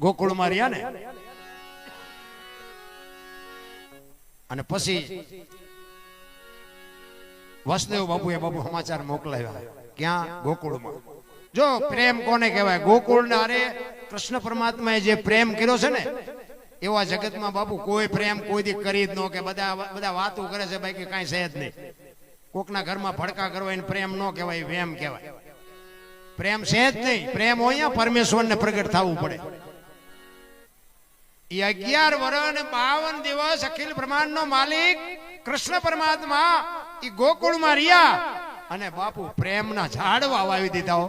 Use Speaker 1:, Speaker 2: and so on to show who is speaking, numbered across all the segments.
Speaker 1: ગોકુળમાં રહ્યા ને? અને પછી વસ્તેવ બાબુ એ બાપુ સમાચાર મોકલાવ્યા. ક્યાં? ગોકુળમાં. જો પ્રેમ કોને કહેવાય? ગોકુળ ને અરે કૃષ્ણ પરમાત્માએ જે પ્રેમ કર્યો છે ને, એવા જગતમાં બાપુ કોઈ પ્રેમ કોઈ દી કરી જ ન કે બધા બધા વાતો કરે છે બાકી કાંઈ છે જ નહીં. કોકના ઘરમાં ભડકા કરવા એને પ્રેમ ન કહેવાય વેમ કહેવાય. પ્રેમ છે જ નહીં. પ્રેમ હોય પરમેશ્વરને પ્રગટ થવું પડે. અગિયાર વરણ બાવન દિવસ અખિલ બ્રહ્માંડ નો માલિક કૃષ્ણ પરમાત્મા એ ગોકુળમાં રહ્યા અને બાપુ પ્રેમના ઝાડવા વાવી દીધા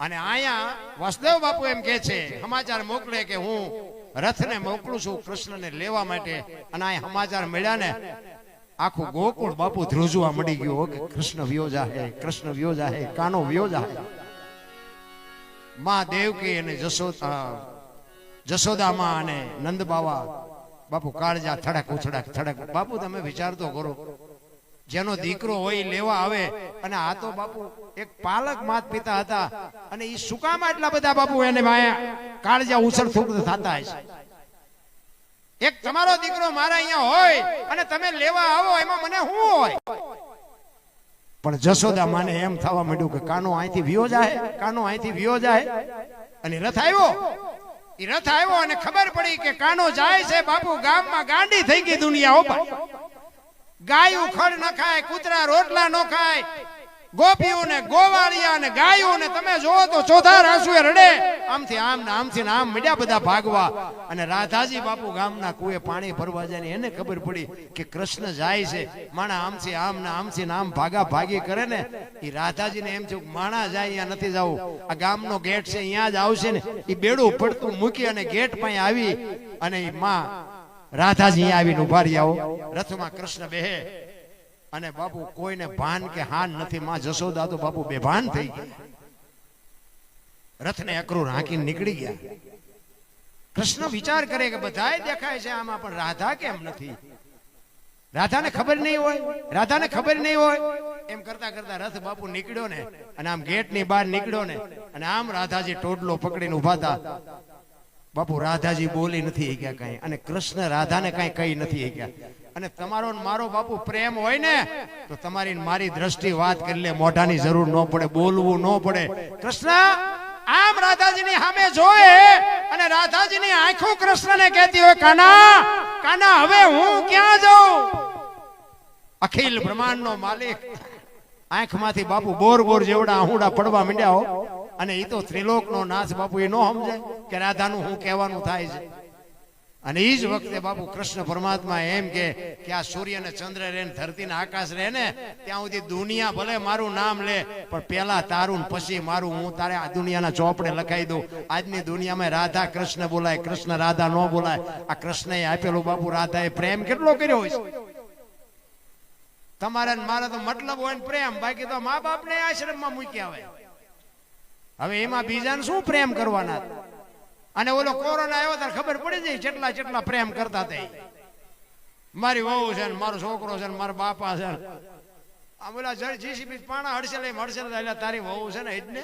Speaker 1: અને અહીંયા વસદેવ બાપુ એમ કે છે, સમાચાર મોકલે કે હું રથને મોકલું છું કૃષ્ણને લેવા માટે. અને આ સમાચાર મળ્યા ને, આખું ગોકુળ બાપુ ધ્રુજવા મળી ગયું કે કૃષ્ણ વ્યોજા જાહે, કૃષ્ણ વ્યોજા જાહે, કાનો વિયો જાહે. માં દેવકી અને જશોદા જશોદામાં અને નંદ બાવા. બાપુ કાળજા થડક ઉછડક થડક. બાપુ તમે વિચાર કરો. જેનો દીકરો હોય લેવા આવે અને આ તો બાપુ એક પાલક માત પિતા હતા. અને એ શું કામ આટલા બધા બાપુ એને માયા? કાળજા ઉછળ થતા હશે. એક તમારો દીકરો મારા અહીંયા હોય અને તમે લેવા આવો, એમાં મને શું હોય? પણ જશોદા માને એમ થવા માંડ્યું કે કાનો અહીંથી વિયો જાય, કાનો અહીંથી વિયો જાય. અને રથ આવ્યો. રથ આવ્યો અને ખબર પડી કે કાનો જાય છે બાપુ, ગામમાં ગાંડી થઈ ગઈ દુનિયા ઉપર ગાયું ખડ ન ખાય, કૂતરા રોટલા ન ખાય. ગોપીઓ ને ગોવાળિયા ને ગાયો તમે જોવો તો ચોથા રાસુએ રડે. આમથી આમ ને આમથી આમ મીડ્યા બધા ભાગવા. અને રાધાજી બાપુ ગામના કુએ પાણી ભરવા જાય એને ખબર પડી કે કૃષ્ણ જાય છે. માણા આમથી આમ ને આમથી આમ ભાગા ભાગી કરે ને એ રાધાજીને એમ થયું માણા જાય, અહીંયા નથી જવું. આ ગામનો ગેટ છે, અહીંયા જ આવશે ને. એ બેડું પડતું મૂકી અને ગેટ પાસે આવી અને એ માં રાધાજી અહીંયા આવીને ઊભા રહ્યા. રથમાં કૃષ્ણ બેહે. અને બાપુ કોઈને ભાન કે હાન નથી, માં જશોદા તો બાપુ બેભાન થઈ ગયા. રથને અકરું હાંકીને નીકળી ગયા. કૃષ્ણ વિચાર કરે કે બધાય દેખાય છે આમાં, પણ રાધા કેમ નથી? રાધાને ખબર નહીં હોય, રાધાને ખબર નહીં હોય. એમ કરતા કરતા રથ બાપુ નીકળ્યો ને, અને આમ ગેટની બહાર નીકળ્યો ને, અને આમ રાધાજી ટોટલો પકડીને ઊભા હતા. બાપુ રાધાજી બોલી નથી ગયા કઈ, અને કૃષ્ણ રાધાને કઈ કઈ નથી ગયા અને તમારો મારો બાપુ પ્રેમ હોય ને, તો તમારી મારી દ્રષ્ટિ વાત કરી લે, મોઢાની જરૂર ન પડે, બોલવું ન પડે. કૃષ્ણ, આમ રાધાજીની સામે જોવે અને રાધાજીની આંખો કૃષ્ણને કહેતી હોય, કાના કાના, હવે હું ક્યાં જાઉં? અખિલ બ્રહ્માંડનો માલિક આંખમાંથી બાપુ બોર બોર જેવડા આહુડા પડવા માંડ્યા હો. અને એ તો ત્રિલોકનો નાશ બાપુ એ નો સમજે કે રાધાનું હું કહેવાનું થાય છે. અને એ જ વખતે બાપુ કૃષ્ણ પરમાત્મા એમ કે આ સૂર્ય ને ચંદ્ર રે ને ધરતી ને આકાશ રે ને, ત્યાં સુધી દુનિયા ભલે મારું નામ લે, પણ પેલા તારું પછી મારું હું તારે આ દુનિયાના ચોપડે લખાઈ દઉં. આજની દુનિયામાં રાધા કૃષ્ણ બોલાય, કૃષ્ણ રાધા ન બોલાય. આ કૃષ્ણએ આપેલું બાપુ રાધાએ પ્રેમ કેટલો કર્યો હોય તમારે મારે તો મતલબ હોય ને પ્રેમ, બાકી તો મા બાપ ને આશ્રમમાં મૂક્યા હોય. હવે એમાં બીજાને શું પ્રેમ કરવાના? અને ઓલો કોરોના આવ્યો ત્યારે ખબર પડી જાય જેટલા જેટલા પ્રેમ કરતા તે. મારી વહુ છે ને મારો છોકરો છે ને મારા બાપા છે. આમ ઓલા જીસીબી પાણા હડશે લઈ મળશે એટલે તારી વહુ છે ને એટલે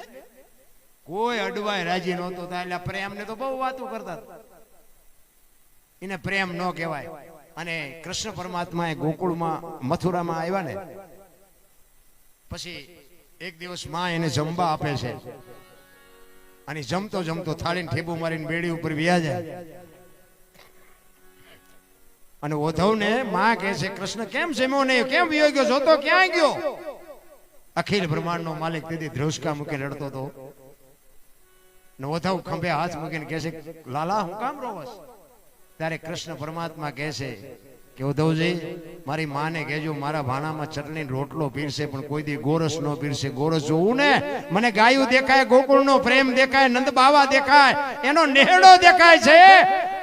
Speaker 1: કોઈ અડવાય રાજી નહોતો એટલે પ્રેમ ને તો બહુ વાતો કરતા એને પ્રેમ ન કહેવાય. અને કૃષ્ણ પરમાત્મા એ ગોકુળમાં, મથુરામાં આવ્યા ને, પછી એક દિવસમાં એને જમવા આપે છે. અને જમતો જમતો થાળીને ઠેબુ મારીને બેડી ઉપર વ્યા જાય. અને ઓધવને માં કહે છે, કૃષ્ણ, કેમ જમ્યો નહીં કેમ વિયો ગયો? જોતો ક્યાં ગયો? અખિલ બ્રહ્માંડનો માલિક દીદી ધ્રુસકા મૂકી લડતો હતો. ને ઓધવ ખંભે હાથ મૂકીને કહે છે, લાલા, હું કામ રોવસ ત્યારે કૃષ્ણ પરમાત્મા કહે છે કે ઉદ્ધવજી, મારી માને કહેજો, મારા ભાણામાં ચટણી રોટલો પીરશે પણ કોઈ દી ગોરસ નો પીરશે ગોરસ જોવું ને? મને ગાયું દેખાય, ગોકુળનો પ્રેમ દેખાય નંદ બાવા દેખાય, એનો નેહડો દેખાય છે.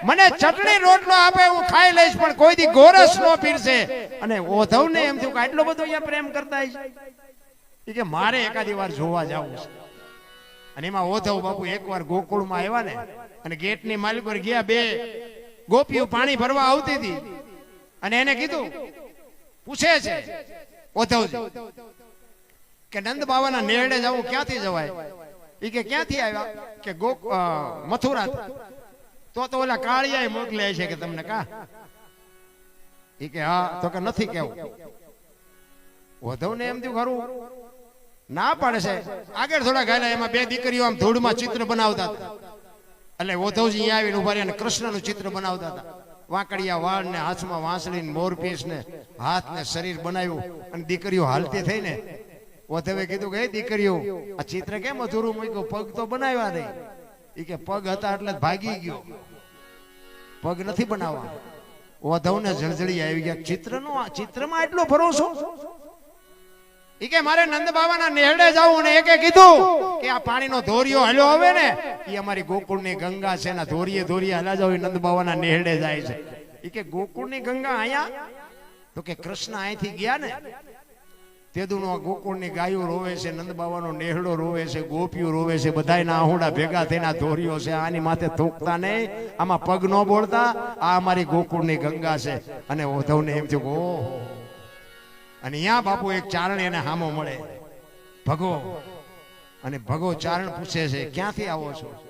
Speaker 1: મને ચટણી, રોટલો આપે, હું ખાઈ લઈશ, પણ કોઈ દી ગોરસ નો પીરશે અને ઓધવ ને એમ થયું કે આટલો બધો અહીંયા પ્રેમ કરતા કે મારે એકાદી વાર જોવા જવું છે. અને એમાં ઓધવ બાપુ એકવાર ગોકુળમાં આવ્યા ને, અને ગેટની માલિક પર ગયા બે, ગોપીઓ પાણી ભરવા આવતી હતી. અને એને કીધું, પૂછે છે કે નંદ બાવાના નેરડે જવું ક્યાંથી જવાય? એ કે ક્યાંથી આવ્યા? કે ગો મથુરા તો તો ઓલા કાળિયાએ મોકલ્યા છે કે તમને કા? એ કે, હા, તો કે નથી કેવું. વધવને એમ થયું ખરું, ના પાડે છે. આગળ થોડા ગાયલા એમાં બે દીકરીઓ આમ ધૂળમાં ચિત્ર બનાવતા હતા. એટલે ઓધવજી અહીંયા આવીને ઊભા રહ્યા અને કૃષ્ણનું ચિત્ર બનાવતા હતા. વાંકડિયા વાળ ને હાથમાં વાંસળી ને મોરપીસ ને હાથ ને શરીર બનાવ્યું અને દીકરીઓ હાલતી થઈ ને. ઓધવે કીધું કે દીકરીઓ, આ ચિત્ર કેમ અધૂરું મૂક્યું? પગ તો બનાવ્યા નહીં. એ કે, પગ હતા એટલે ભાગી ગયો. પગ નથી બનાવવા ઓધવને જળજળી આવી ગયા. ચિત્રનો આ ચિત્રમાં એટલો ભરોસો? ઈ કે મારે નંદ બાબાના નેહડે જાવું ને એકે કીધું કે આ પાણીનો ધોરિયો હલ્યો હવે ને, ઈ અમારી ગોકુળની ગંગા છે ને ધોરીએ ધોરીએ હલા જાવ નંદ બાબાના નેહડે જાય છે. ઈ કે ગોકુળની ગંગા અહીંયા તો કે કૃષ્ણ અહીંથી ગયા ને, તેદુનો ગોકુળની ગાયો રોવે છે, નંદ બાબાનો નેહડો રોવે છે, ગોપીઓ રોવે છે, બધાયના આહુડા ભેગા થઈને ધોરીઓ છે, આની માથે થૂકતા નહીં, આમાં પગ ન બોલતા આ અમારી ગોકુળની ગંગા છે. અને ઓધવને એમ થયું ઓહો અને અહીંયા બાપુ એક ચારણ એને હામો મળે. ભગો, અને ભગો ચારણ પૂછે છે, ક્યાંથી આવો છો?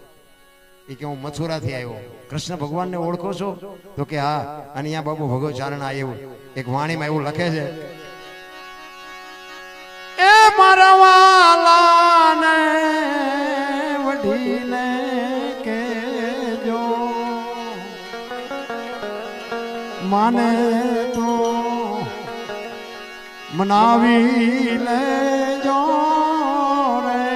Speaker 1: એ કે, હું મથુરાથી આવ્યો. કૃષ્ણ ભગવાનને ઓળખો છો? તો કે, હા. અને અહીંયા બાપુ ભગો ચારણ આવ્યો એક વાણીમાં એવું લખે છે, એ મારા વાલાને, વઢીને કેજો માને મનાવી લેજો રે.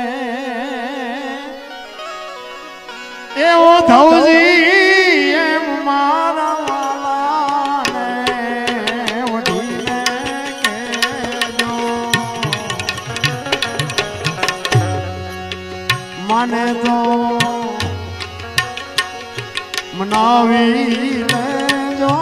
Speaker 1: એવો ધવજી એમ મારા વાલાને વઢીને કહેજો. મને મનાવી લેજો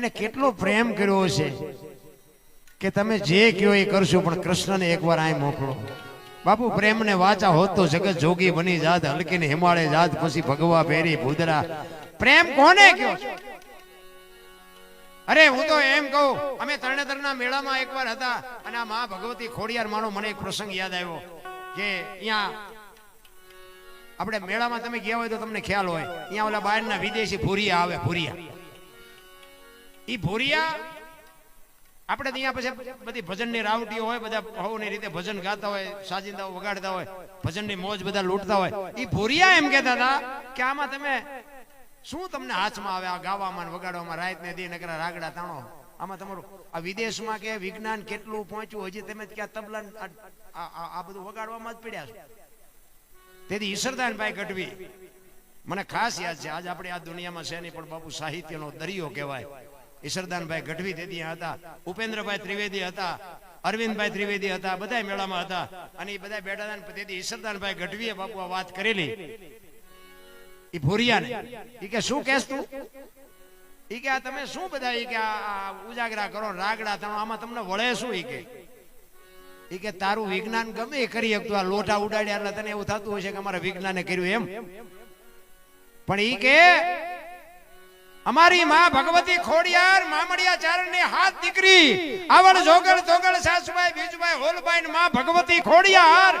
Speaker 1: એને કેટલો પ્રેમ કર્યો છે કે તમે જે કયો એ કરશો, પણ કૃષ્ણને એકવાર આ મોકલો. બાપુ, પ્રેમને વાચા હોત તો જગત જોગી બની જાત, હલકીને હિમાળે જાત, પછી ભગવા ભેરી ભૂદરા. પ્રેમ કોને કયો અરે, હું તો એમ કહું, અમે તરણેતરના મેળામાં એકવાર હતા, અને આ મા ભગવતી ખોડિયાર માનો મને એક પ્રસંગ યાદ આવ્યો, કે અહીંયા આપણે મેળામાં તમે ગયા હોય તો તમને ખ્યાલ હોય અહીંયા ઓલા બહારના વિદેશી ભૂરિયા આવે, ભૂરિયા. ઈ ભોરિયા, આપણે ત્યાં પછી બધી ભજનની રાવટીઓ હોય, બધા ભાવની રીતે ભજન ગાતા હોય, સાજિંદાઓ વગાડતા હોય, ભજનની મોજ બધા લૂંટતા હોય. એ ભોરિયા એમ કહેતા હતા કે આમાં તમે શું તમને હાથમાં આવે આ ગાવામાં વગાડવામાં રાત ને દી નકરા રાગડા તાણો? આમાં તમારું, આ વિદેશમાં કે વિજ્ઞાન કેટલું પહોંચ્યું, હજી તમે ક્યાં તબલા આ બધું વગાડવામાં જ પડ્યા છો. તેથી ઈશ્વરદાનભાઈ ગઢવી, મને ખાસ યાદ છે, આજ આપણે આ દુનિયામાં છે નહીં, પણ બાપુ સાહિત્યનો દરિયો કહેવાય. ઈશ્વરદાનભાઈ ગઢવી દેદી હતા, ઉપેન્દ્રભાઈ ત્રિવેદી હતા, અરવિંદભાઈ ત્રિવેદી હતા બધા મેળામાં હતા. અને એ બધા બેઠા હતા તેથી ઈશ્વરદાનભાઈ ગઢવીએ બાપુ વાત કરેલી. એ ભૂરિયાને. એ કે, શું કેસ તું? એ કે, આ તમે શું બધા? એ કે, આ ઉજાગરા કરો, રાગડા તણો, આમાં તમને વળે શું? ઈ કે. ઈ કે, તારું વિજ્ઞાન ગમે એ કરી શકતું, આ લોટા ઉડાડ્યા એટલે તને એવું થતું હશે કે અમારે વિજ્ઞાને કર્યું એમ. પણ ઈ કે અમારી માં ભગવતી ખોડિયાર મામડિયા ચારણની હાથ દીકરી આવડ જોગળ જોગળ સાસુભાઈ, બીજુભાઈ, હોલભાઈ ને માં ભગવતી ખોડિયાર.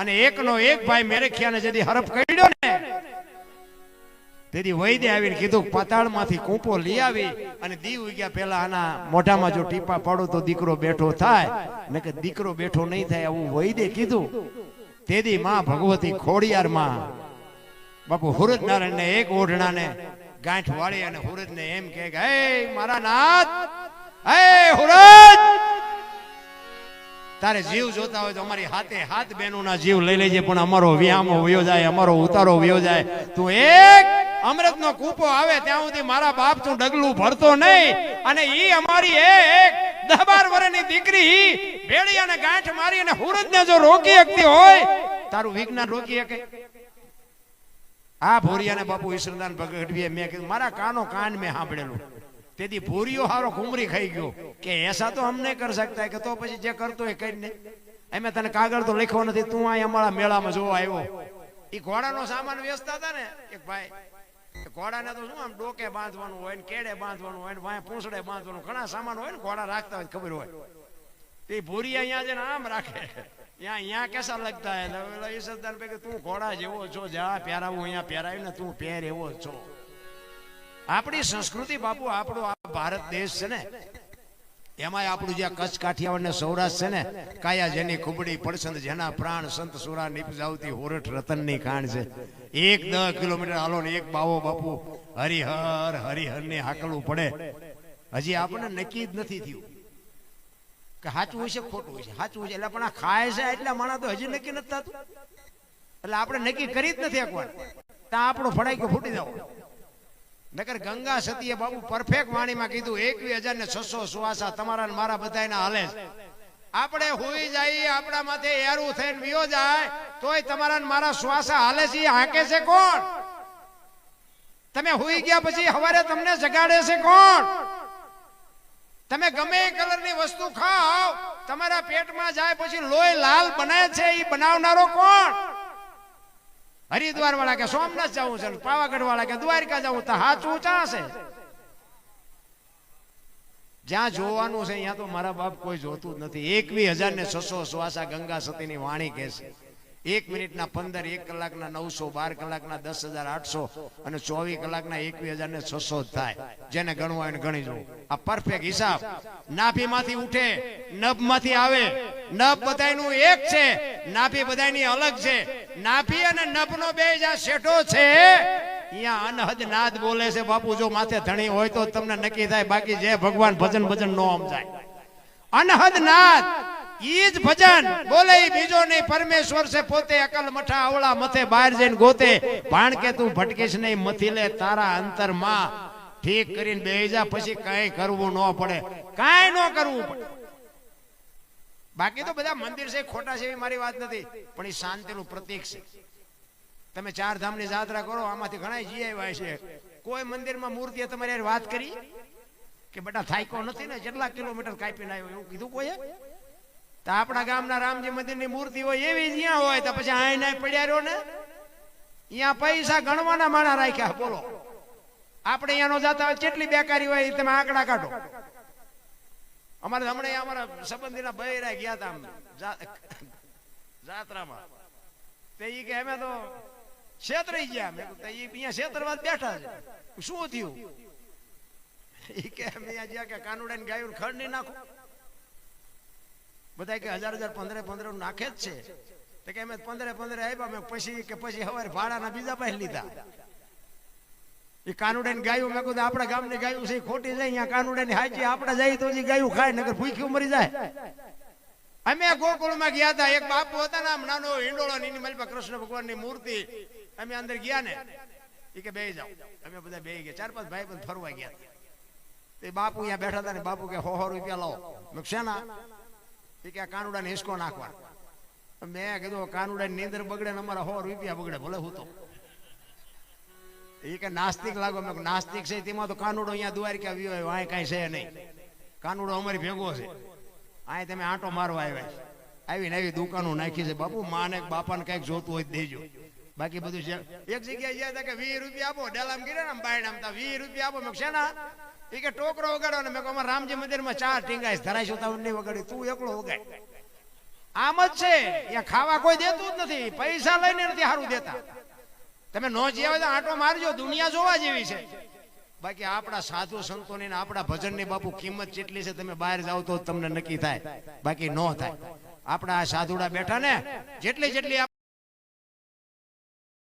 Speaker 1: અને એકનો એક ભાઈ મેરેખિયાને જેથી હરફ કર્યો ને, તેથી વૈદ્ય આવીને કીધું, પાતાળમાંથી કૂંપો લઈ આવી અને દીવ ઉગ્યા પેલા આના મોઢામાં જો ટીપા પાડો તો દીકરો બેઠો થાય. ને કે દીકરો બેઠો નહીં થાય. આવું વૈદ્ય કીધું. તેથી માં ભગવતી ખોડિયાર માં બાપુ હુરજ નારાયણ ને એક ઓઢણાને ગાંઠ વાળી અને હુરજ ને એમ કે મારા નાથ તારે જીવ જોતા હોય તો અમારી હાથે હાથ બહેનો ના જીવ લઈ લેજે, પણ અમારો વ્યામો વયો જાય, અમારો ઉતારો વયો જાય. તું એક અમૃત નો કૂપો આવે ત્યાં સુધી મારા બાપ તું ડગલું ભરતો નહીં. અને ઈ અમારી એક દહ બાર વર્ષની દીકરી ભેળી અને ગાંઠ મારી અને હુરજ ને જો રોકી શકતી હોય, તારું વિજ્ઞાન રોકી શકે? આ ભોરિયાને બાપુ ઈશ્વરદાન ભગવડીએ મેં કીધું મારા કાનો કાન મેં સાંભળેલું. તેથી ભોરિયો હારો ઘુમરી ખાઈ ગયો કે એસા તો હમ નહીં કરી શકતા કે તો પછી જે કરતો એ કરીને એમે તને કાગળ તો લખ્યો નથી તું અહીં અમારા મેળામાં જોવા આવ્યો. એ ઘોડાનો સામાન વેચતા હતા ને એક ભાઈ ઘોડાને તો શું આમ ડોકે બાંધવાનું હોય ને કેડે બાંધવાનું હોય ને વાંય પૂંછડે બાંધવાનું ઘણા સામાન હોય ને ઘોડા રાખતા હોય ખબર હોય. તે ભૂરી અહીંયા છે ને આમ રાખે. यहाँ यहाँ कैसा लगता है तो बोला, ये सरदार पे કે તું ઘોડા જેવો છો જા પહેરાવું અહીંયા પહેરાવ્યું ને તું પહેર એવો જ છો આપણી સંસ્કૃતિ બાપુ આપણો આ ભારત દેશ છે ને એમાંય આપણું જે કચ્છ કાઠિયાવાડ ને સૌરાષ્ટ્ર છે ને કાયા જેની ખુબડી પડસંદ જેના પ્રાણ સંત સુરા નિપજાવતી હોરઠ રતનની ખાણ છે એક દસ કિલોમીટર હાલો ને એક બાવો બાપુ હરિહર હરિહર ને હાકલવું પડે હજી આપણને નક્કી જ નથી થયું કે સાચું છે ખોટું છે? સાચું છે. એટલે પણ આ ખાય છે એટલે માણસ તો હજી નક્કી નથી થતું. એટલે આપણે નક્કી કરી જ નથી એકવાર. ત્યાં આપણો ફડાઈ ગયો, ફૂટી જવો. નકર ગંગા સતીએ બાબુ પરફેક્ટ વાણીમાં કીધું એકવીસ હજાર ને છસો સુવાસા તમારા મારા બધાના હાલે આપણે હોઈ જાય આપણા માથે એરું થઈને વિયો જાય, તોય તમારા મારા શ્વાસા હાલે છે હાકે છે કોણ? તમે હોઈ ગયા પછી હવારે તમને જગાડે છે કોણ? તમે ગમે એ કલરની વસ્તુ ખાઓ, તમારા પેટમાં જાય પછી લોહી લાલ બને છે એ બનાવનારો કોણ? હરિદ્વાર વાળા કે સોમનાથ જવું છે પાવાગઢ વાળા કે દ્વારકા જવું, તો હાચું ચાશે. જ્યાં જોવાનું છે, ત્યાં તો મારા બાપ કોઈ જોતું જ નથી. એકવી હજાર ને છસો શ્વાસા ગંગા સતીની વાણી કહે છે. એક મિનિટના પંદર, એક કલાકના નવસો, બાર કલાકના દસ હજાર આઠસો અને ચોવીસ કલાકના એકવીસ હજાર ને છસો થાય. જેને ગણવું હોય ગણી જવું. આ પરફેક્ટ હિસાબ. નાભીમાંથી ઉઠે, નભમાંથી આવે. નભ બધાયનું એક છે. નાભી બધાયની અલગ છે. નાભી અને નભનો બે જ્યાં શેઠો છે. અહીંયા અનહદ નાદ બોલે છે, બાપુ, જો માથે ધણી હોય તો તમને નક્કી થાય, બાકી જે ભગવાન ભજન ભજન નો સમજાય. અનહદ નાદ. ઈ જ ભજન. બોલે બીજો નહીં, પરમેશ્વર છે, પોતે અકલ મઠા અવળા મથે બહાર જઈને ગોતે. ભાણ કે તું ભટકીશ નહીં, મથી લે તારા અંતરમાં. ઠીક કરીને બે જા, પછી કઈ કરવું ન પડે. કઈ ન કરવું પડે. બાકી તો બધા મંદિર છે, ખોટા છે એવી મારી વાત નથી. પણ એ શાંતિનું પ્રતીક છે. તમે ચાર ધામની જાત્રા કરો, આમાંથી ઘણા જી આવ્યા છે. કોઈ મંદિરમાં મૂર્તિએ તમારી વાત કરી? કે બેટા થાયકો નથી ને કેટલા કિલોમીટર કાપીને આવ્યો, એવું કીધું કોઈએ? તો આપણા ગામના રામજી મંદિરની મૂર્તિ હોય એવી જ્યાં હોય, તો પછી આઈ નાય પડ્યા રહ્યો ને? અહીંયા પૈસા ગણવાના માણા રાખ્યા, બોલો. આપણે અહીંયા નો જાતા હોય, કેટલી બેકારી હોય તમે આંકડા કાઢો. અમારે હમણાં અમારા સંબંધીના બૈરા ગયા હતા જાત્રામાં. તે ઈ કે અમે તો છેતરાઈ ગયા. મેં તો ઈ અહીંયા છેતરવા બેઠા છે. શું થયું? ઈ કે, અમે અહીંયા જ્યાં કે કાનુડાને ગાયું ખડ નહીં નાખું. બધા કે હજાર હજાર પંદરે પંદર નાખે જ છે. તો કે અમે પંદરે પંદરે આવ્યા મેં પછી કે પછી હવારે ભાડાના બીજા પાસે લીધા. એ કાનુડાની ગાયું, મેં કીધું આપણા ગામની ગાયું છે ખોટી જાય અહીંયા કાનુડાની હાચી, આપણે જાય તો ગાયું ખાય નગર ભૂખ્યું મરી જાય. અમે ગોકુળમાં ગયા હતા, એક બાપુ હતા ને આમ નાનો હિંડોળો એની મારી કૃષ્ણ ભગવાનની મૂર્તિ. અમે અંદર ગયા ને એ કે બે જાઓ. અમે બધા બે ગયા, ચાર પાંચ ભાઈ બંધ ફરવા ગયા. તે બાપુ અહીંયા બેઠા હતા ને બાપુ કે હો રૂપિયા લાવો. મેં શેના? એ કે આ કાનુડાને હિસકો નાખવા. મેં કીધું કાનુડાની નીંદર બગડે ને અમારા સો રૂપિયા બગડે, ભલે હું તો. એ કે નાસ્તિક લાગો. મેં નાસ્તિક છે, તેમાં તો કાનુડો અહીંયા દ્વારકા આવ્યો હોય અહીં કાંઈ છે નહીં. કાનુડો અમારી ભેગો છે. અહીં તમે આંટો મારવા આવ્યા છે. આવીને આવી દુકાનો નાખી છે. બાપુ, માને બાપાને કંઈક જોતું હોય દેજો. બાકી બધું છે. એક જગ્યાએ ગયા હતા કે વીસ રૂપિયા આપો, ડેલામ ગીરે ને બાયણામ વીસ રૂપિયા આપો. મેં છે કે ટોકરો વગાડો ને મેં કહું, રામજી મંદિરમાં ચાર ટીંગાઈશ ધરાઈશું છું નહીં વગાડી. તું એકલો વગાડ. આમ જ છે. અહીંયા ખાવા કોઈ દેતું જ નથી. પૈસા લઈને નથી સારું દેતા. તમે નો જીવે આંટો મારજો. દુનિયા જોવા જેવી છે. બાકી આપણા સાધુ સંતોની આપણા ભજનની બાપુ કિંમત જેટલી છે તમે બહાર જાઓ તો તમને નક્કી થાય. બાકી નો થાય. આપણા આ સાધુડા બેઠા ને જેટલી જેટલી